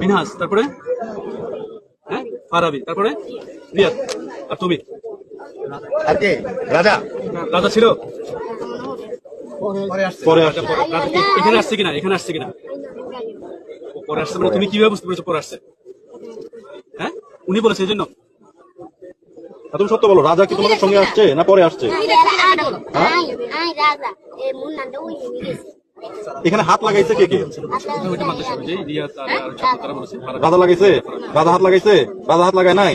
মিনহাস তারপরে? হ্যাঁ? ফারাবি তারপরে? রিয়াদ। আর তুমি? আর কে রাজা। রাজা ছিল? পরে আসছে। পরে- এখানে আসছে কিনা? এখানে আসছে কিনা? পরে আসছে মানে তুমি কীভাবে বুঝতে পেরেছ পরে আসছে। হ্যাঁ? উনি বলেছে এই জন্য। তুমি সত্য বলো রাজা কি তোমাদের সঙ্গে আসছে না পরে আসছে? Ai, ai, এখানে হাত লাগাইছে কে কে। রাজা লাগাইছে? রাজা হাত লাগাইছে? রাজা হাত লাগায় নাই?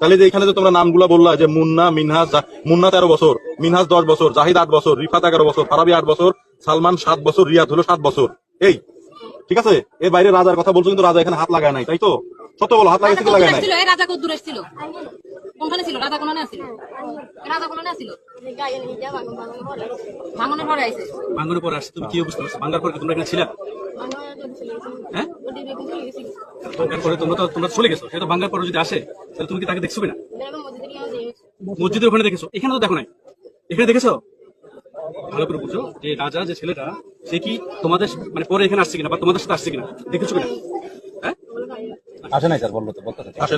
তাহলে যে এখানে যে তোমরা নামগুলা বললা যে মুন্না মিনহাজ মুন্না তেরো বছর মিনহাজ দশ বছর জাহিদ আট বছর রিফাত এগারো বছর ফারাবি আট বছর সালমান সাত বছর রিয়াদ হলো সাত বছর। এই ঠিক আছে? এর বাইরে রাজার কথা বলছো কিন্তু রাজা এখানে হাত লাগায় নাই তাই তো? সত্য বলো হাত লাগাইছে কি লাগায় নাই? রাজা ছিল? রাজা আসছিল রাজা lang. ভাঙনের পরে আইছে। ভাঙ্গনের পরে আসছে। তুমি কি পারছ ভাঙ্গার পরে তোমরা এখানে ছিলা? হ্যাঁ? তো যদি তাহলে তুমি কি তাকে দেখছ মসজিদের ওখানে দেখেছ? এখানে তো দেখো এখানে দেখেছ? যে রাজা, যে ছেলেটা, সে কি তোমাদের মানে পরে এখানে আসছে কিনা বা তোমাদের সাথে আসছে কিনা? দেখেছ কিনা? হ্যাঁ আসে নাই স্যার বলল তো বলতে আসে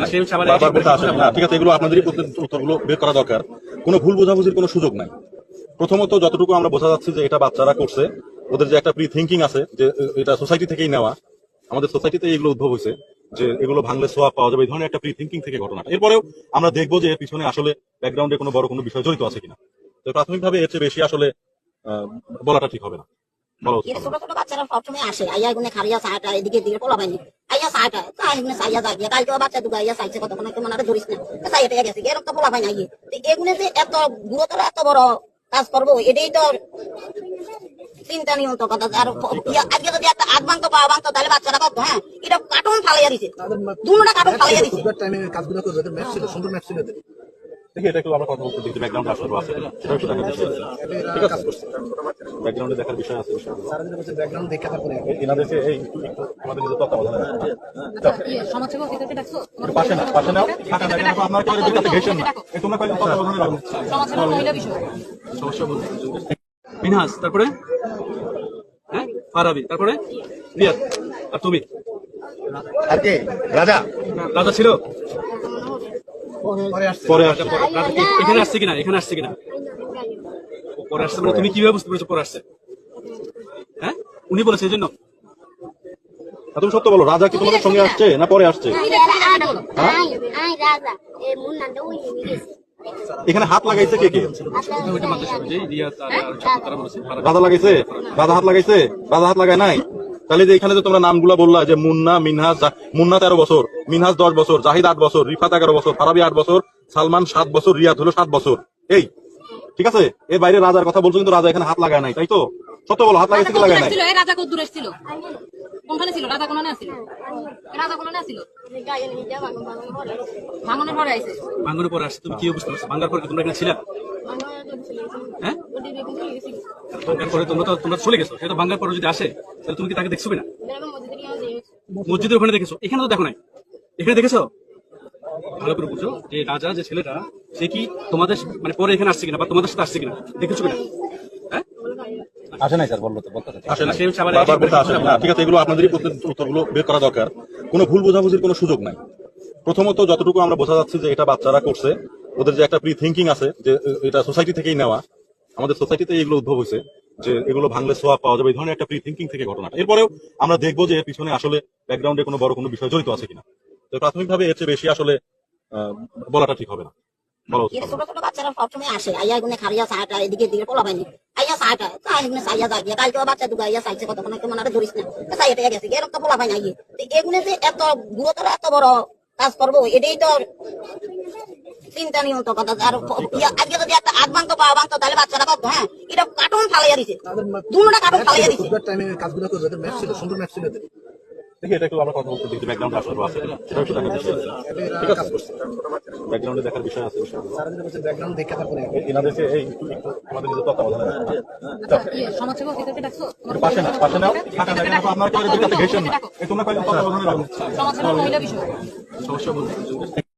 না ঠিক আছে এগুলো আপনাদেরই উত্তরগুলো বের করা দরকার। কোনো ভুল বোঝাবুঝির কোনো সুযোগ নাই। প্রথমত যতটুকু আমরা বোঝা যাচ্ছে যে এটা বাচ্চারা করছে ওদের যে একটা প্রি থিঙ্কিং আছে যে এটা সোসাইটি থেকেই নেওয়া আমাদের সোসাইটিতে এগুলো উদ্ভব হয়েছে যে এগুলো ভাঙলে সোয়াব পাওয়া যাবে এই ধরনের একটা প্রি থিঙ্কিং থেকে ঘটনাটা। এরপরেও আমরা দেখব যে এর পিছনে আসলে ব্যাকগ্রাউন্ডে কোনো বড় কোনো বিষয় জড়িত আছে কিনা। তো প্রাথমিকভাবে এর চেয়ে বেশি আসলে আহ, বলাটা ঠিক হবে না। বলা উচিত এর হবে ছোট ছোট বাচ্চারা সবসময় আসে। আইয়া এগুনে খারিয়া সাহাটা এদিকে এদিকে পোলা পাইনি আইয়া সাহাটা তাই এগুনে সাইয়া যায় কালকে বাচ্চা দুগা আইয়া সাইছে কতক্ষণ একটু মনে ধরিস না। সাই এটা গেছে। এরকম তো পোলা পাই না গিয়ে যে এত গুরুতর এত বড় কাজ করব এটাই তো চিন্তা নিয়ম তো কথা। আর আজকে যদি একটা আগ ভাঙতো পা ভাঙতো তাহলে বাচ্চারা কত হ্যাঁ এটা কার্টুন ফালাইয়া দিছে। দুটা কার্টুন ফালাইয়া দিছে। কাজগুলো সুন্দর ম্যাচ ছিল। দেখি এটা একটু আমরা কথা বলতে দেখি ব্যাকগ্রাউন্ড আসলে আছে। সেটা একটু দেখার বিষয় আছে। ঠিক আছে। ব্যাকগ্রাউন্ডে দেখার বিষয় আছে। ব্যাকগ্রাউন্ড দেখে তারপরে এনাদেরকে এই আমাদের নিজের তত্ত্বাবধানে। আচ্ছা পাশে না পাশে নাও। ফাঁকা জায়গা আপনার করে দিকে ঘেসেন না? এই তোমরা কয়েকজন তত্ত্বাবধানে রাখো সমাজসেবক মহিলা বিষয় সমস্যা বলতে মিনহাস তারপরে? হ্যাঁ? ফারাবি তারপরে? রিয়াদ আর তুমি? আর কে? রাজা? রাজা ছিল? পরে আসছে। রাজা আসছে। পরে- রাজা কি- এখানে আসছে কিনা? এখানে আসছে কিনা? পরে আসছে মানে তুমি কীভাবে বুঝতে পেরেছ পরে আসছে? হ্যাঁ? উনি বলেছে এই জন্য। তুমি সত্য বলো রাজা কি তোমাদের সঙ্গে আসছে না পরে আসছে. এখানে হাত লাগাইছে কে কে। রাজা লাগাইছে? রাজা হাত লাগাইছে? রাজা হাত লাগায় নাই? তাহলে যে এখানে যে তোমরা নামগুলা বললা যে মুন্না মিনহাজ মুন্না তেরো বছর মিনহাজ দশ বছর জাহিদ আট বছর রিফাত এগারো বছর ফারাবি আট বছর সালমান সাত বছর রিয়াদ হলো সাত বছর। এই ঠিক আছে? এর বাইরে রাজার কথা বলছো কিন্তু রাজা এখানে হাত লাগায় নাই তাই তো? সত্য বলো হাত লাগাইছে কি লাগায় নাই? রাজা কদ্দুর এসেছিল কোনখানে ছিল? রাজা কোনখানে আসছিল? রাজা কোনখানে আসছিল? Gaya ni Jawa, kung bakit mo lang. ভাঙনের পরে আইছে। ভাঙ্গনের পরে আসছে তুমি কি বুঝতে পারছ ভাঙ্গার পরে তোমরা এখানে ছিলা? Ano yung sila? হ্যাঁ পরে তোমরা তো তোমরা চলে গেছো সেটা ভাঙ্গার পরে যদি আসে তাহলে তুমি কি তাকে দেখছ না Pero mo dito yung মসজিদের ওখানে দেখেছ? এখানে তো দেখো নাই। এখানে দেখেছ? ভালো করে বুঝো যে রাজা যে ছেলেটা সে কি তোমাদের মানে পরে এখানে আসছে কিনা বা তোমাদের সাথে আসছে কিনা? দেখেছ কিনা? হ্যাঁ? আসে নাই স্যার বলল তো বলতে আসে না সে হচ্ছে আবার বারবার বলতে আসে না। ঠিক আছে এগুলো আপনাদেরই উত্তরগুলো বের করা দরকার। কোনো ভুল বোঝাবুঝির কোনো সুযোগ নাই। প্রথমত যতটুকু আমরা বোঝা যাচ্ছে যে এটা বাচ্চারা করছে ওদের যে একটা প্রি থিঙ্কিং আছে যে এটা সোসাইটি থেকেই নেওয়া আমাদের সোসাইটিতে এগুলো উদ্ভব হয়েছে। যে এগুলো ভাঙলে সোয়াব পাওয়া যাবে এই ধরনের একটা প্রি থিঙ্কিং থেকে ঘটনাটা। এরপরেও আমরা দেখব যে এর পিছনে আসলে ব্যাকগ্রাউন্ডে কোনো বড় কোনো বিষয় জড়িত আছে কিনা। তো প্রাথমিকভাবে এর চেয়ে বেশি আসলে বলাটা ঠিক হবে না। ছোট ছোট বাচ্চারা সবসময় আসে আইয়া খারিয়া সাহাটা এদিকে এদিকে পোলা পাইনি আইয়া সাহাটা তাই এগুনে সাইয়া যায় কালকে বাচ্চা দুগা আইয়া সাইছে কতক্ষণ একটু মনে ধরিস না। সাই গেছে এরকম তো পোলা পাই না এগুনে যে এত গুরুতর এত বড় কাজ করব এটাই তো চিন্তা নিয়ম তো কথা। আর আজকে যদি একটা আগ পা ভাঙতো তাহলে বাচ্চারা কত হ্যাঁ? এটা কার্টুন ফালাইয়া দিছে। দুটা কার্টুন ফালাইয়া দিছে। কাজগুলো ছিল সুন্দর ম্যাচ ছিল দেখি এটা একটু আমরা কথা বলতে দেখি ব্যাকগ্রাউন্ড আসলে আছে সেটা একটু দেখার বিষয় ঠিক আছে। ব্যাকগ্রাউন্ডে দেখার বিষয় আছে বিষয়গুলো। তারা যদি ব্যাকগ্রাউন্ড দেখে তারপরে এনাদেরকে এই একটু একটু আমাদের নিজের তত্ত্বাবধানে রাখতে হবে। আচ্ছা সমাজসেবক ভিতরকে ডাকছো? পাশে না পাশে নাও। ফাঁকা জায়গা আপনার করে দিকে ঘেসেন না। তোমরা কয়েকজন তত্ত্বাবধানে রাখো মহিলা বিষয় সমস্যা বলতে